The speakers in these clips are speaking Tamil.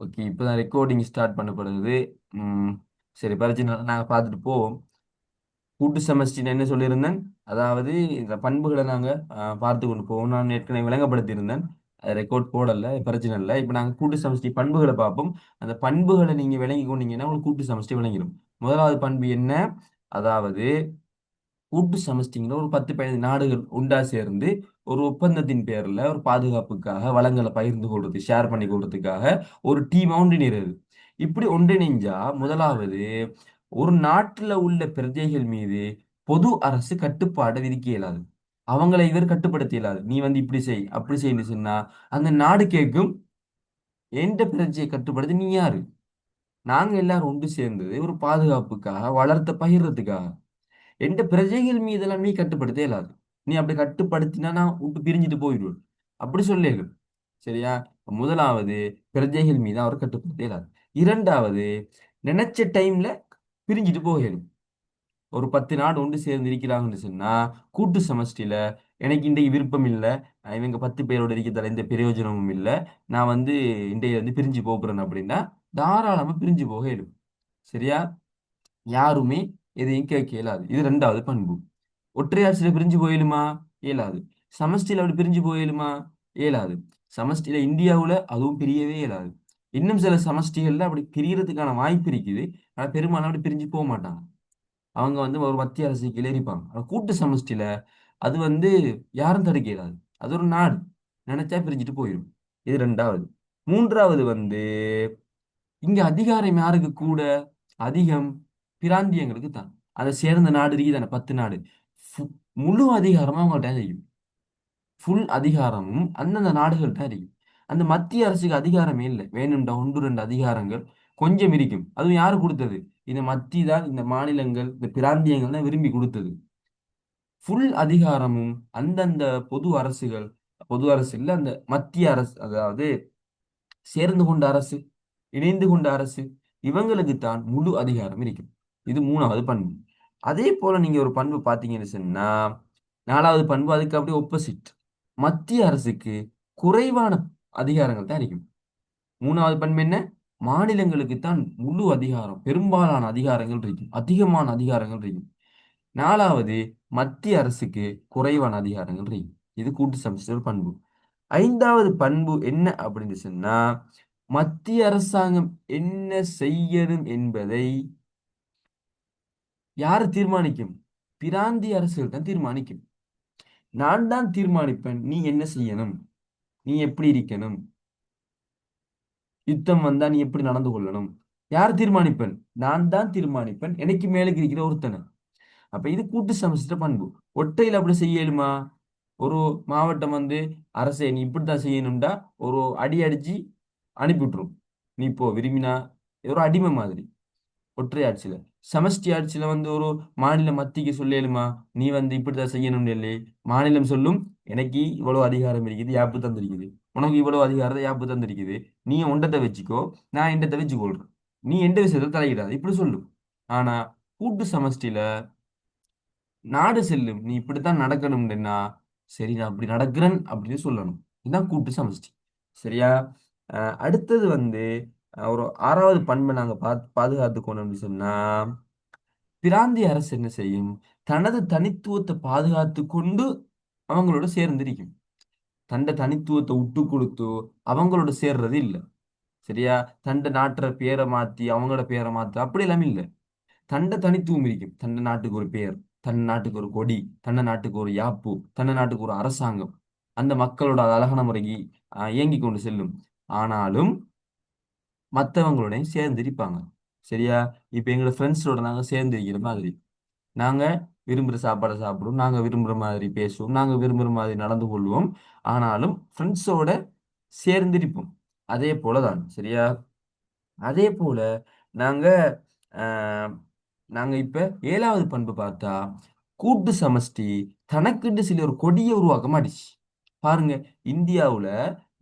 ஓகே இப்போ தான் ரெக்கார்டிங் ஸ்டார்ட் பண்ணப்படுது சரி பிரச்சனை நாங்கள் பார்த்துட்டு போவோம். கூட்டு செமஸ்டின் என்ன சொல்லியிருந்தேன்? அதாவது இந்த பண்புகளை நாங்கள் பார்த்து கொண்டு போவோம். நான் ஏற்கனவே விளங்கப்படுத்தியிருந்தேன். ரெக்கார்ட் போடல பிரச்சனை இல்லை இப்போ நாங்கள் கூட்டு செமஸ்டி பண்புகளை பார்ப்போம். அந்த பண்புகளை நீங்கள் விளங்கி கொண்டீங்கன்னா உங்களுக்கு கூட்டு செமஸ்டி விளங்கிடும் முதலாவது பண்பு என்ன? அதாவது கூட்டு சமஷ்டிங்கிற ஒரு பத்து பதினைந்து நாடுகள் உண்டா சேர்ந்து ஒரு ஒப்பந்தத்தின் பேர்ல ஒரு பாதுகாப்புக்காக வளங்களை பகிர்ந்து கொள்றது ஷேர் பண்ணி கொள்றதுக்காக ஒரு டீம் ஒன்றிணைகிறது இப்படி ஒன்றிணைஞ்சா முதலாவது ஒரு நாட்டுல உள்ள பிரஜைகள் மீது பொது அரசு கட்டுப்பாடை விதிக்க இயலாது. அவங்களை இவர் கட்டுப்படுத்த இயலாது. நீ வந்து இப்படி செய் அப்படி செய்யு சொன்னா அந்த நாடு கேட்கும் எந்த பிரஜையை கட்டுப்படுத்த? நீ யாரு? நாங்க எல்லாரும் ஒன்று சேர்ந்தது ஒரு பாதுகாப்புக்காக வளர்த்த பகிர்றதுக்காக. எந்த பிரஜைகள் மீதெல்லாம் நீ கட்டுப்படுத்த இயலாது. நீ அப்படி கட்டுப்படுத்தினா நான் விட்டு பிரிஞ்சுட்டு போயிடுவேன். அப்படி சொல்லேகள் சரியா? முதலாவது பிரஜைகள் மீது அவர் கட்டுப்படுத்த இயலாது. இரண்டாவது நினைச்ச டைம்ல பிரிஞ்சுட்டு போகணும். ஒரு பத்து நாடு ஒன்று சேர்ந்து இருக்கிறாங்கன்னு சொன்னா கூட்டு சமஷ்டியில எனக்கு இன்றைக்கு விருப்பம் இல்லை. இவங்க பத்து பேரோட இருக்கிறதால எந்த பிரயோஜனமும் இல்லை. நான் வந்து இன்றைய வந்து பிரிஞ்சு போகிறேன் அப்படின்னா தாராளமா பிரிஞ்சு போக இயலும். சரியா? யாருமே எதையும் கேட்க இயலாது. இது ரெண்டாவது பண்பு. ஒற்றையாட்சியில பிரிஞ்சு போயிலுமா? இயலாது. சமஷ்டியில அப்படி பிரிஞ்சு போயிலுமா? இயலாது. சமஷ்டியில இந்தியாவுல அதுவும் பிரியவே இயலாது. இன்னும் சில சமஷ்டிகள்ல அப்படி பிரியறதுக்கான வாய்ப்பு இருக்குது. ஆனா பெரும்பாலும் அப்படி பிரிஞ்சு போக மாட்டாங்க. அவங்க வந்து ஒரு மத்திய அரசு கீழே இருப்பாங்க ஆனா கூட்டு சமஷ்டியில அது வந்து யாரும் தடுக்க இயலாது. அது ஒரு நாடு. நினைச்சா பிரிஞ்சுட்டு போயிடும் இது ரெண்டாவது. மூன்றாவது வந்து இங்க அதிகாரம் யாருக்கு கூட? அதிகம் பிராந்தியங்களுக்கு தான். அதை சேர்ந்த நாடு இருக்குதானே பத்து நாடு. முழு அதிகாரமும் அவங்கள்ட்ட இருக்கும் ஃபுல் அதிகாரமும் அந்தந்த நாடுகள்கிட்ட இருக்கும் அந்த மத்திய அரசுக்கு அதிகாரமே இல்லை. வேணும்டா ஒன்று ரெண்டு அதிகாரங்கள் கொஞ்சம் இருக்கும். அதுவும் யாரு கொடுத்தது? இந்த மத்திய தான் இந்த மாநிலங்கள் இந்த பிராந்தியங்கள் தான் விரும்பி கொடுத்தது. ஃபுல் அதிகாரமும் அந்தந்த பொது அரசுகள் பொது அரசு இல்ல அந்த மத்திய அரசு அதாவது சேர்ந்து கொண்ட அரசு இணைந்து கொண்ட அரசு இவங்களுக்கு தான் முழு அதிகாரம் இருக்கும். இது மூணாவது பண்பு. அதே போல நீங்க ஒரு பண்பு பார்த்தீங்கன்னு சொன்னா நாலாவது பண்பு அதுக்கு அப்படியே ஒப்போசிட் மத்திய அரசுக்கு குறைவான அதிகாரங்கள் தான் இருக்கும் மூணாவது பண்பு என்ன? மாநிலங்களுக்கு தான் முழு அதிகாரம் பெரும்பாலான அதிகாரங்கள் இருக்கும். அதிகமான அதிகாரங்கள் இருக்கும். நாலாவது மத்திய அரசுக்கு குறைவான அதிகாரங்கள் இருக்கும். இது கூட்டு சமஷ்டி ஒரு பண்பு. ஐந்தாவது பண்பு என்ன அப்படின்னு சொன்னா மத்திய அரசாங்கம் என்ன செய்யணும் என்பதை யார் தீர்மானிக்கும்? பிராந்தி அரசுகள் தான் தீர்மானிக்கும். நான் தான் தீர்மானிப்பேன். நீ என்ன செய்யணும்? நீ எப்படி இருக்கணும்? யுத்தம் வந்தா நீ எப்படி நடந்து கொள்ளணும்? யார் தீர்மானிப்பேன்? நான் தான் தீர்மானிப்பேன். எனக்கு மேலுக்கு இருக்கிற ஒருத்தனை. அப்ப இது கூட்டு சமஷ்ட பண்பு. ஒட்டையில அப்படி செய்யலுமா? ஒரு மாவட்டம் வந்து அரசே நீ இப்படித்தான் செய்யணும்டா. ஒரு அடி அடிச்சு அனுப்பி விட்டுரும். நீ இப்போ விரும்பினா ஒரு அடிமை மாதிரி. ஒற்றை ஆட்சியில சமஷ்டி ஆட்சியில வந்து ஒரு மாநில மத்திக்கு சொல்லலுமா நீ வந்து இப்படிதான் செய்யணும்னு இல்லை மாநிலம் சொல்லும் எனக்கு இவ்வளவு அதிகாரம் இருக்குது யாப்பு தந்திருக்குது. உனக்கு இவ்வளவு அதிகாரத்தை யாப்பு தந்திருக்குது? நீ உண்டத்தை வச்சுக்கோ நான் எண்டத்தை வச்சுக்கொள்றேன். நீ எந்த விஷயத்தை தலையிடாது? இப்படி சொல்லும். ஆனா கூட்டு சமஷ்டியில நாடு செல்லும் நீ இப்படித்தான் நடக்கணும்னா சரி நான் அப்படி நடக்கிறேன் அப்படின்னு சொல்லணும். இதுதான் கூட்டு சமஷ்டி. சரியா? அடுத்தது வந்து ஒரு ஆறாவது பண்பை நாங்க பா அப்படின்னு சொன்னா பிராந்திய அரசு என்ன செய்யும்? தனது தனித்துவத்தை பாதுகாத்து கொண்டு அவங்களோட சேர்ந்திருக்கும். தண்ட தனித்துவத்தை விட்டு கொடுத்து அவங்களோட சேர்றது இல்லை. சரியா? தண்ட நாட்டுற பேரை மாத்தி அவங்களோட பேரை மாத்து அப்படி எல்லாம் இல்லை. தண்ட தனித்துவம் இருக்கும். தண்ட நாட்டுக்கு ஒரு பேர் தன் நாட்டுக்கு ஒரு கொடி தன்னை நாட்டுக்கு ஒரு யாப்பு தன்னை நாட்டுக்கு ஒரு அரசாங்கம் அந்த மக்களோட அழகான முறைக்கு ஆஹ், இயங்கி கொண்டு செல்லும். ஆனாலும் மற்றவங்களோடையும் சேர்ந்து இருப்பாங்க சரியா? இப்போ எங்களோட ஃப்ரெண்ட்ஸோட நாங்கள் சேர்ந்து இருக்கிற மாதிரி. நாங்க விரும்புகிற சாப்பாடை சாப்பிடுவோம். நாங்க விரும்புகிற மாதிரி பேசுவோம். நாங்க விரும்புகிற மாதிரி நடந்து கொள்வோம். ஆனாலும் ஃப்ரெண்ட்ஸோட சேர்ந்திருப்போம். அதே போல தான் சரியா? அதே போல நாங்க ஆஹ், நாங்க இப்ப ஏழாவது பண்பு பார்த்தா கூட்டு சமஷ்டி தனக்குன்னு சில ஒரு கொடியை உருவாக்க மாட்டுச்சு பாருங்க இந்தியாவுல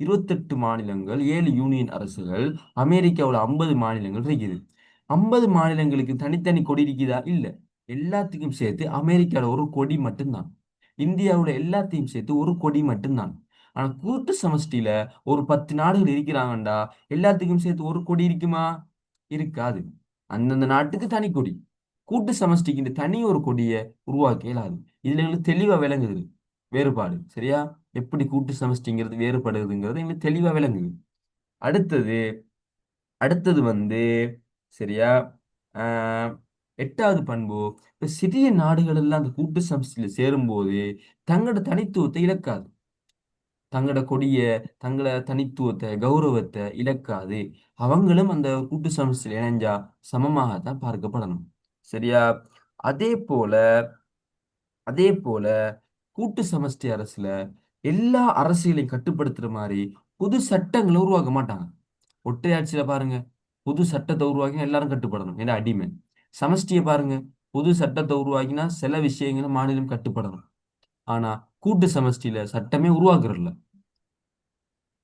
இருபத்தெட்டு மாநிலங்கள் ஏழு யூனியன் அரசுகள் அமெரிக்காவில் ஐம்பது மாநிலங்கள் இருக்குது. ஐம்பது மாநிலங்களுக்கு தனித்தனி கொடி இருக்குதா? இல்ல. எல்லாத்துக்கும் சேர்த்து அமெரிக்காவில் ஒரு கொடி மட்டும்தான். இந்தியாவில் எல்லாத்தையும் சேர்த்து ஒரு கொடி மட்டும்தான். ஆனால் கூட்டு சமஷ்டியில ஒரு பத்து நாடுகள் இருக்கிறாங்கண்டா எல்லாத்துக்கும் சேர்த்து ஒரு கொடி இருக்குமா? இருக்காது. அந்தந்த நாட்டுக்கு தனி கொடி. கூட்டு சமஷ்டிக்கு தனி ஒரு கொடியை உருவாக்க இயலாது இதுல எங்களுக்கு தெளிவாக விளங்குது. வேறுபாடு. சரியா? எப்படி கூட்டு சமஷ்டிங்கிறது வேறுபடுதுங்கிறது எங்களுக்கு தெளிவா விளங்குது. அடுத்தது அடுத்தது வந்து சரியா? ஆஹ், எட்டாவது பண்பு இப்ப சிறிய நாடுகள் எல்லாம் அந்த கூட்டு சமஷ்டியில சேரும்போது தங்களோட தனித்துவத்தை இழக்காது. தங்களோட கொடிய தங்களோட தனித்துவத்தை கௌரவத்தை இழக்காது. அவங்களும் அந்த கூட்டு சமஷ்டியில் இணைஞ்சா சமமாகத்தான் பார்க்கப்படணும். சரியா? அதே போல அதே போல கூட்டு சமஷ்டி அரசுல எல்லா அரசியலையும் கட்டுப்படுத்துற மாதிரி புது சட்டங்களை உருவாக்க மாட்டாங்க. ஒற்றையாட்சியில பாருங்க புது சட்டத்தை உருவாக்கி எல்லாரும் கட்டுப்படணும். ஏன்னா அடிமை. சமஷ்டியை பாருங்க புது சட்டத்தை உருவாக்கினா சில விஷயங்களை மாநிலம் கட்டுப்படணும். ஆனா கூட்டு சமஷ்டியில சட்டமே உருவாக்குறதில்ல.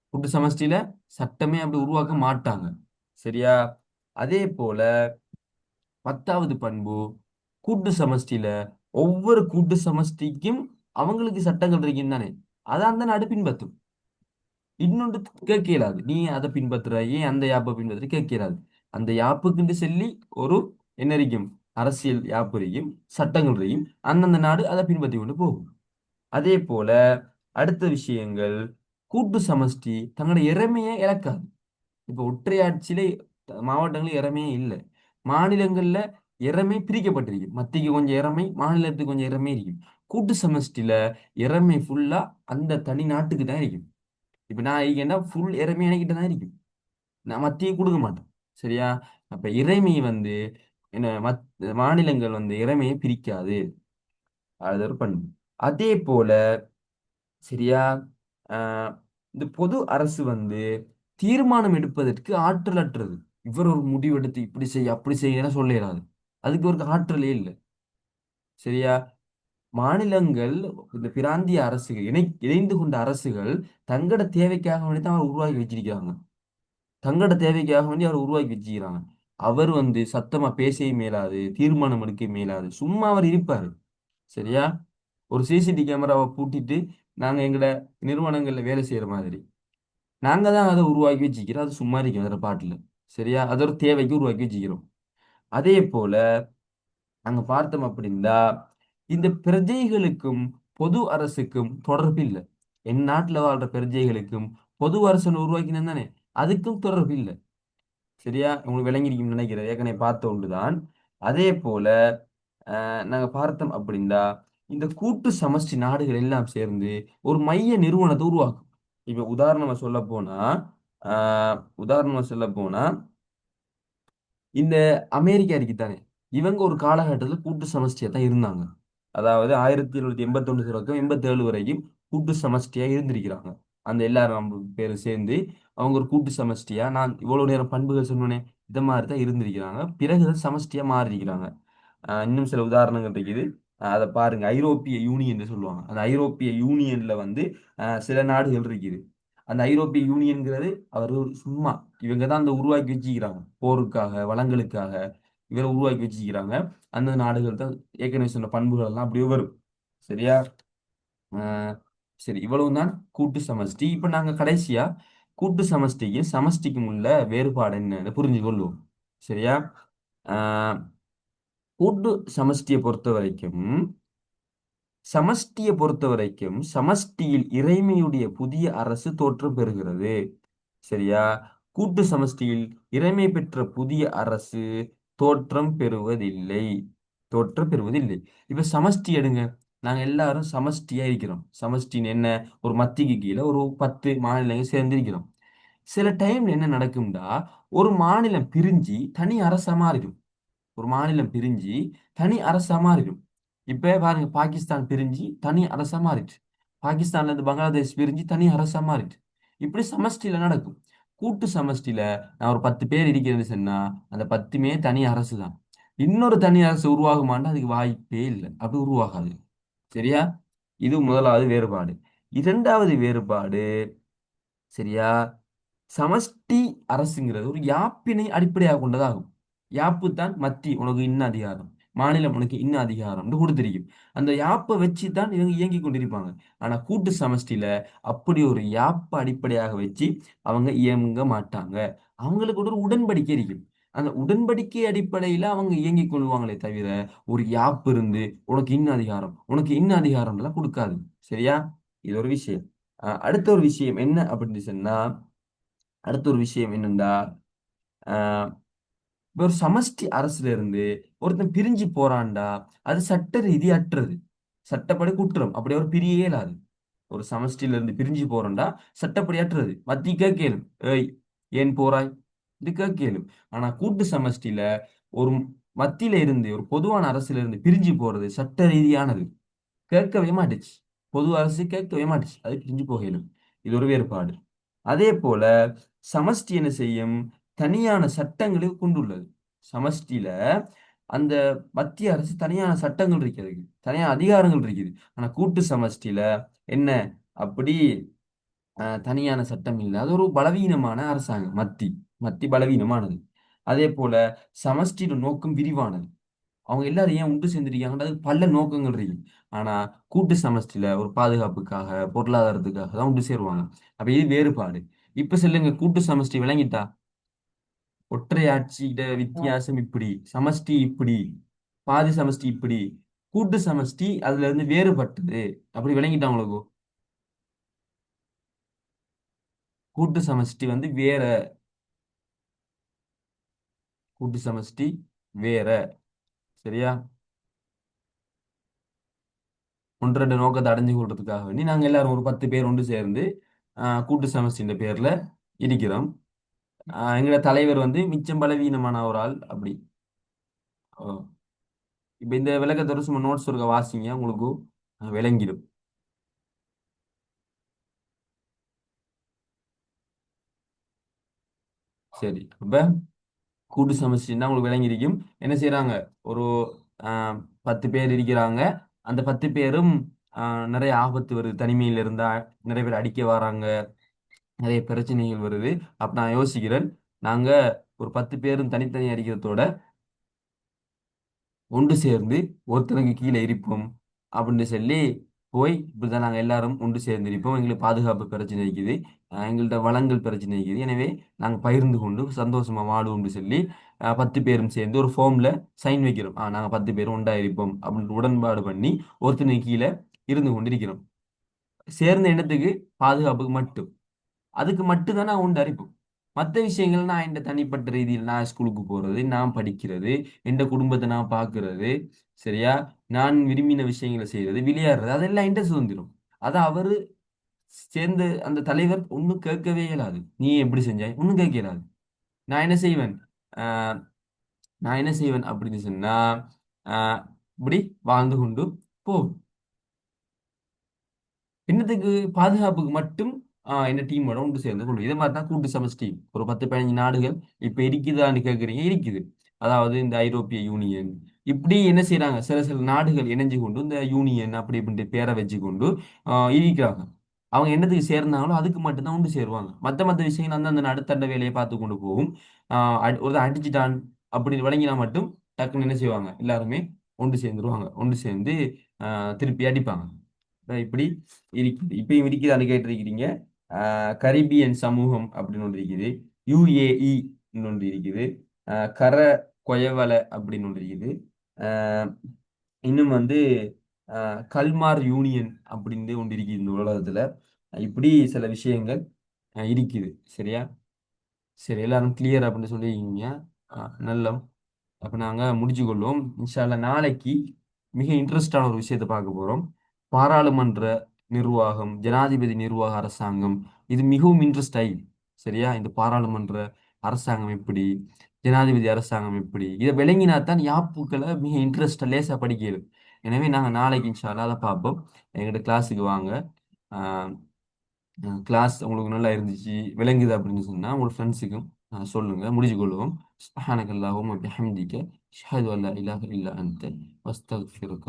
கூட்டு சமஷ்டியில சட்டமே அப்படி உருவாக்க மாட்டாங்க. சரியா? அதே போல பத்தாவது பண்பு கூட்டு சமஷ்டியில ஒவ்வொரு கூட்டு சமஷ்டிக்கும் அவங்களுக்கு சட்டங்கள் இருக்கும் தானே. அதை அந்த நாடு பின்பற்றும். இன்னொன்று கேட்க இயலாது நீ அதை பின்பற்றுற ஏன் அந்த யாப்பை பின்பற்ற கேட்க இயலாது அந்த யாப்புக்குன்னு சொல்லி ஒரு என்ன அரசியல் யாப்புரையும் சட்டங்களையும் அந்தந்த நாடு அதை பின்பற்றி கொண்டு போகும். அதே போல அடுத்த விஷயங்கள் கூட்டு சமஷ்டி தங்களோட இறமையை இழக்காது. இப்போ ஒற்றையாட்சியில மாவட்டங்களில் இறமையே இல்லை. மாநிலங்கள்ல இறமை பிரிக்கப்பட்டிருக்கு மத்திக்கு கொஞ்சம் இறமை மாநிலத்துக்கு கொஞ்சம் இறமை இருக்கும். கூட்டு செமஸ்டில இறமை ஃபுல்லா அந்த தனி நாட்டுக்கு தான் இருக்கும். இப்ப நான் இருக்கேன்னா ஃபுல் இறமை எனக்கிட்ட தான் இருக்கும். நான் மத்திய கொடுக்க மாட்டேன். சரியா? அப்ப இறைமை வந்து என்ன மத் மாநிலங்கள் வந்து இறைமையை பிரிக்காது. அது ஒரு பண்பு. அதே போல சரியா? ஆஹ் இந்த பொது அரசு வந்து தீர்மானம் எடுப்பதற்கு ஆற்றல் அற்றது. இவர் ஒரு முடிவெடுத்து இப்படி செய்ய அப்படி செய்யலாம் சொல்லிடாது அதுக்கு ஒரு ஆற்றலே இல்லை. சரியா? மாநிலங்கள் இந்த பிராந்திய அரசுகள் இணை இணைந்து கொண்ட அரசுகள் தங்களோட தேவைக்காக வேண்டி தான் அவர் உருவாக்கி வச்சிருக்கிறாங்க. தங்களோட தேவைக்காக வேண்டி அவர் உருவாக்கி வச்சுக்கிறாங்க அவர் வந்து சத்தமா பேசவே மேலாது தீர்மானம் எடுக்க மேலாது. சும்மா அவர் இருப்பாரு. சரியா? ஒரு சிசிடிவி கேமராவை பூட்டிட்டு நாங்க எங்கட நிறுவனங்கள்ல வேலை செய்யற மாதிரி. நாங்க தான் அதை உருவாக்கி வச்சுக்கிறோம் அது சும்மா இருக்கும் அதோட பாட்டுல. சரியா? அதோட தேவைக்கு உருவாக்கி வச்சுக்கிறோம் அதே போல நாங்க பார்த்தோம் அப்படின்னா இந்த பிரஜைகளுக்கும் பொது அரசுக்கும் தொடர்பு இல்லை என் நாட்டுல வாழ்ற பிரஜைகளுக்கும் பொது அரசன் உருவாக்கினேன் தானே? அதுக்கும் தொடர்பு இல்லை சரியா? உங்களுக்கு விளங்கிருக்கும் நினைக்கிறேன். ஏற்கனவே பார்த்த ஒன்றுதான். அதே போல அஹ், நாங்க பார்த்தோம் அப்படின்னா இந்த கூட்டு சமஷ்டி நாடுகள் எல்லாம் சேர்ந்து ஒரு மைய நிறுவனத்தை உருவாக்கும். இப்ப உதாரணமா சொல்ல போனா ஆஹ் உதாரணமா சொல்ல போனா இந்த அமெரிக்கா இருக்குதானே? இவங்க ஒரு காலகட்டத்தில் கூட்டு சமஷ்டியா தான் இருந்தாங்க. அதாவது ஆயிரத்தி எழுநூத்தி எண்பத்தொன்னு தொடக்கம் எண்பத்தேழு வரைக்கும் கூட்டு சமஷ்டியா இருந்திருக்கிறாங்க. அந்த எல்லாரும் நம்ம பேரும் சேர்ந்து அவங்க ஒரு கூட்டு சமஷ்டியா நான் இவ்வளவு நேரம் பண்புகள் சொன்னேன் இந்த மாதிரி தான் இருந்திருக்கிறாங்க பிறகுதான் சமஷ்டியா மாறிக்கிறாங்க இன்னும் சில உதாரணங்கள் இருக்குது. அதை பாருங்க. ஐரோப்பிய யூனியன் சொல்லுவாங்க. அந்த ஐரோப்பிய யூனியன்ல வந்து சில நாடுகள் இருக்குது. அந்த ஐரோப்பிய யூனியன்கிறது அவர் ஒரு சும்மா இவங்க தான் அந்த உருவாக்கி வச்சுக்கிறாங்க போருக்காக வளங்களுக்காக இவரை உருவாக்கி வச்சுக்கிறாங்க அந்த நாடுகள் தான் ஏற்கனவே சொன்ன பண்புகள் எல்லாம் அப்படியே வரும். சரியா? ஆஹ் சரி இவ்வளவு தான் கூட்டு சமஷ்டி. இப்ப நாங்க கடைசியா கூட்டு சமஷ்டிக்கும் சமஷ்டிக்கும் உள்ள வேறுபாடு என்னன்னு புரிஞ்சு கொள்வோம் சரியா? ஆஹ் கூட்டு சமஷ்டியை பொறுத்த வரைக்கும் சமஷ்டியை பொறுத்த வரைக்கும் சமஷ்டியில் இறைமையுடைய புதிய அரசு தோற்றம் பெறுகிறது. சரியா? கூட்டு சமஷ்டியில் இறைமை பெற்ற புதிய அரசு தோற்றம் பெறுவதில்லை. தோற்றம் பெறுவதில்லை. இப்ப சமஷ்டி எடுங்க. நாங்க எல்லாரும் சமஷ்டியா இருக்கிறோம். சமஷ்டின்னு என்ன? ஒரு மத்திக்கு கீழே ஒரு பத்து மாநிலங்கள் சேர்ந்திருக்கிறோம். சில டைம்ல என்ன நடக்கும்டா? ஒரு மாநிலம் பிரிஞ்சு தனி அரசமா மாறிடும் ஒரு மாநிலம் பிரிஞ்சு தனி அரசா மாறிடும் இப்ப பாருங்க பாகிஸ்தான் பிரிஞ்சு தனி அரசா மாறிட்டு பாகிஸ்தான்ல இருந்து பங்களாதேஷ் பிரிஞ்சு தனி அரசா மாறிட்டு இப்படி சமஷ்டியில நடக்கும். கூட்டு சமஷ்டியில நான் ஒரு பத்து பேர் இருக்கிறேன்னு சொன்னா அந்த பத்துமே தனி அரசு தான். இன்னொரு தனி அரசு உருவாகுமான்னா அதுக்கு வாய்ப்பே இல்லை. அப்படி உருவாகாது. சரியா? இது முதலாவது வேறுபாடு. இரண்டாவது வேறுபாடு சரியா? சமஷ்டி அரசுங்கிறது ஒரு யாப்பினை அடிப்படையாக கொண்டதாகும். யாப்பு தான் மத்தி உனக்கு இன்ன அதிகாரம். மாநிலம் உனக்கு இன்ன அதிகாரம்னு கொடுத்திருக்கும். அந்த யாப்பை வச்சு தான் இவங்க இயங்கி கொண்டிருப்பாங்க. ஆனா கூட்டு சமஷ்டியில அப்படி ஒரு யாப்பை அடிப்படையாக வச்சு அவங்க இயங்க மாட்டாங்க. அவங்களுக்கு ஒரு உடன்படிக்கை இருக்கும். அந்த உடன்படிக்கை அடிப்படையில அவங்க இயங்கிக் கொள்வாங்களே தவிர ஒரு யாப் இருந்து உனக்கு இன்ன அதிகாரம் உனக்கு இன்ன அதிகாரம்லாம் கொடுக்காது. சரியா? இது ஒரு விஷயம். அடுத்த ஒரு விஷயம் என்ன அப்படின்னு சொன்னா அடுத்த ஒரு விஷயம் என்னென்னா ஆஹ் ஒரு சமஷ்டி அரசுல இருந்து ஒருத்தன் பிரிஞ்சு போறான்டா அது சட்ட ரீதி அற்றது சட்டப்படி குற்றம் அப்படி அவர் பிரிய இயலாது ஒரு சமஷ்டில இருந்து பிரிஞ்சு போறோம்டா சட்டப்படி அற்றது மத்தி கேளும் ஏய் ஏன் போறாய்? இது கேளும் ஆனா கூட்டு சமஷ்டியில ஒரு மத்தியில இருந்து ஒரு பொதுவான அரசுல இருந்து பிரிஞ்சு போறது சட்ட ரீதியானது. கேட்கவே மாட்டுச்சு. பொது அரசு கேட்கவே மாட்டுச்சு. அது பிரிஞ்சு போகலும். இது ஒரு வேறுபாடு. அதே போல சமஷ்டி என்ன செய்யும்? தனியான சட்டங்களை கொண்டுள்ளது. சமஷ்டியில அந்த மத்திய அரசு தனியான சட்டங்கள் இருக்கிறது தனியான அதிகாரங்கள் இருக்குது. ஆனா கூட்டு சமஷ்டியில என்ன? அப்படி தனியான சட்டம் இல்லை. அது ஒரு பலவீனமான அரசாங்கம். மத்தி. மத்தி பலவீனமானது. அதே போல சமஷ்டியோட நோக்கம் விரிவானது. அவங்க எல்லாரும் ஏன் உண்டு சேர்ந்துருக்காங்கன்றது பல நோக்கங்கள் இருக்கு ஆனா கூட்டு சமஷ்டியில ஒரு பாதுகாப்புக்காக பொருளாதாரத்துக்காக தான் உண்டு சேருவாங்க. அப்ப இது வேறுபாடு. இப்ப சொல்லுங்க கூட்டு சமஷ்டி விளங்கிட்டா? ஒற்றையாட்சியிட வித்தியாசம் இப்படி சமஷ்டி இப்படி பாதி சமஷ்டி இப்படி கூட்டு சமஷ்டி அதுல இருந்து வேறுபட்டது. அப்படி விளங்கிட்டா உங்களுக்கு? கூட்டு சமஷ்டி வந்து வேற. கூட்டு சமஷ்டி வேற. சரியா? ஒன்று ரெண்டு நோக்கத்தை அடைஞ்சு கொள்றதுக்காக வேண்டி நாங்க எல்லாரும் ஒரு பத்து பேர் ஒன்று சேர்ந்து கூட்டு சமஷ்டின்ற பேர்ல இருக்கிறோம். ஆஹ், எங்களோட தலைவர் வந்து மிச்சம் பலவீனமான ஒரு ஆள் அப்படி. ஓ. இப்போ இந்த விளக்கத்தோட சும்மா நோட்ஸ் இருக்க வாசிங்க உங்களுக்கு அஹ், விளங்கிடும். சரி அப்ப கூட்டு சமஷ்டின்னா உங்களுக்கு விளங்கியிருக்கும். என்ன செய்யறாங்க ஒரு ஆஹ், பத்து பேர் இருக்கிறாங்க. அந்த பத்து பேரும் ஆஹ், நிறைய ஆபத்து வருது. தனிமையில் இருந்தா நிறைய பேர் அடிக்க வராங்க. நிறைய பிரச்சனைகள் வருது. அப்ப நான் யோசிக்கிறேன். நாங்க ஒரு பத்து பேரும் தனித்தனி அடிக்கிறதோட ஒன்று சேர்ந்து ஒருத்தனுக்கு கீழே இருப்போம் அப்படின்னு சொல்லி போய் இப்படிதான் நாங்கள் எல்லாரும் ஒன்று சேர்ந்து இருப்போம். எங்களுக்கு பாதுகாப்பு பிரச்சனை இருக்குது. எங்கள்கிட்ட வளங்கள் பிரச்சனை இருக்குது. எனவே நாங்கள் பகிர்ந்து கொண்டு சந்தோஷமா வாழுவோம்னு சொல்லி பத்து பேரும் சேர்ந்து ஒரு ஃபார்ம்ல சைன் வைக்கிறோம். ஆ நாங்கள் பத்து பேரும் ஒன்றா இருப்போம் அப்படின்னு உடன்பாடு பண்ணி ஒருத்தனுக்கு கீழே இருந்து கொண்டு இருக்கிறோம் சேர்ந்த இடத்துக்கு பாதுகாப்புக்கு மட்டும். அதுக்கு மட்டும்தான் நான் உண்டு அறிப்பு மற்ற விஷயங்கள் நான் என் தனிப்பட்ட ரீதியில் நான் ஸ்கூலுக்கு போறது நான் படிக்கிறது என் குடும்பத்தை நான் பார்க்கறது சரியா? நான் விரும்பின விஷயங்களை செய்யறது விளையாடுறது அதெல்லாம் என் சுதந்திரம். அதை அவரு சேர்ந்த அந்த தலைவர் ஒன்றும் கேட்கவே இயலாது. நீ எப்படி செஞ்சாய்? ஒன்றும் கேட்க இயலாது. நான் என்ன செய்வேன்? ஆஹ் நான் என்ன செய்வேன் அப்படின்னு சொன்னா ஆஹ் இப்படி வாழ்ந்து கொண்டு போவேன். என்னத்துக்கு? பாதுகாப்புக்கு மட்டும் ஆஹ் என்ன டீமோட ஒன்று சேர்ந்து கொள்ளும். இதே மாதிரி தான் கூட்டு சமஷ்டி ஒரு பத்து பதினஞ்சு நாடுகள் இப்ப இருக்குதான்னு கேட்குறீங்க இருக்குது. அதாவது இந்த ஐரோப்பிய யூனியன். இப்படி என்ன செய்யறாங்க சில சில நாடுகள் இணைஞ்சு கொண்டு இந்த யூனியன் அப்படி இப்படின்ட்டு பேரை வச்சு கொண்டு ஆஹ் இருக்கிறாங்க. அவங்க என்னத்துக்கு சேர்ந்தாங்களோ அதுக்கு மட்டும்தான் ஒன்று சேருவாங்க. மற்ற மற்ற விஷயங்கள் வந்து அந்த நடுத்தண்ட வேலையை பார்த்து கொண்டு போகும். ஆஹ் அடி- ஒரு அடிச்சுட்டான் அப்படின்னு விளங்கினா மட்டும் டக்குன்னு என்ன செய்வாங்க? எல்லாருமே ஒன்று சேர்ந்துருவாங்க. ஒன்று சேர்ந்து திருப்பி அடிப்பாங்க. இப்படி இருக்குது. இப்பயும் இருக்குதான்னு கேட்டிருக்கிறீங்க. கரிபியன் சமூகம் அப்படின்னு ஒன்று இருக்குது. யுஏஇ ஒன்று இருக்குது. ஆஹ் கர கொயவல அப்படின்னு ஒன்று இருக்குது. ஆஹ் இன்னும் வந்து ஆஹ் கல்மார் யூனியன் அப்படின்னு ஒன்று இருக்குது இந்த உலகத்துல. இப்படி சில விஷயங்கள் இருக்குது. சரியா? சரி எல்லாரும் கிளியர் அப்படின்னு சொல்லியிருக்கீங்க. நல்ல அப்போ நாங்கள் முடிச்சு கொள்வோம் இன்ஷால்ல நாளைக்கு மிக இன்ட்ரெஸ்டான ஒரு விஷயத்தை பார்க்க போகிறோம் பாராளுமன்ற நிர்வாகம் ஜனாதிபதி நிர்வாக அரசாங்கம். இது மிகவும் இன்ட்ரெஸ்ட் ஆகி சரியா? இந்த பாராளுமன்ற அரசாங்கம் எப்படி? ஜனாதிபதி அரசாங்கம் எப்படி? இதை விளங்கினா தான் யாப்புக்களை மிக இன்ட்ரெஸ்டாக லேசாக படிக்கிறது எனவே நாங்கள் நாளைக்கு இன்ஷால்லா அதை பார்ப்போம். எங்கள்கிட்ட கிளாஸுக்கு வாங்க. கிளாஸ் உங்களுக்கு நல்லா இருந்துச்சு விளங்குது அப்படின்னு சொன்னால் உங்கள் ஃப்ரெண்ட்ஸுக்கும் சொல்லுங்க. முடிஞ்சு கொள்வோம். சுப்ஹானக அப்படி ஹம்திக்க ஷஹது அல்லா இலாஹ இல்லா அந்த வஸ்தக்ஃபிருக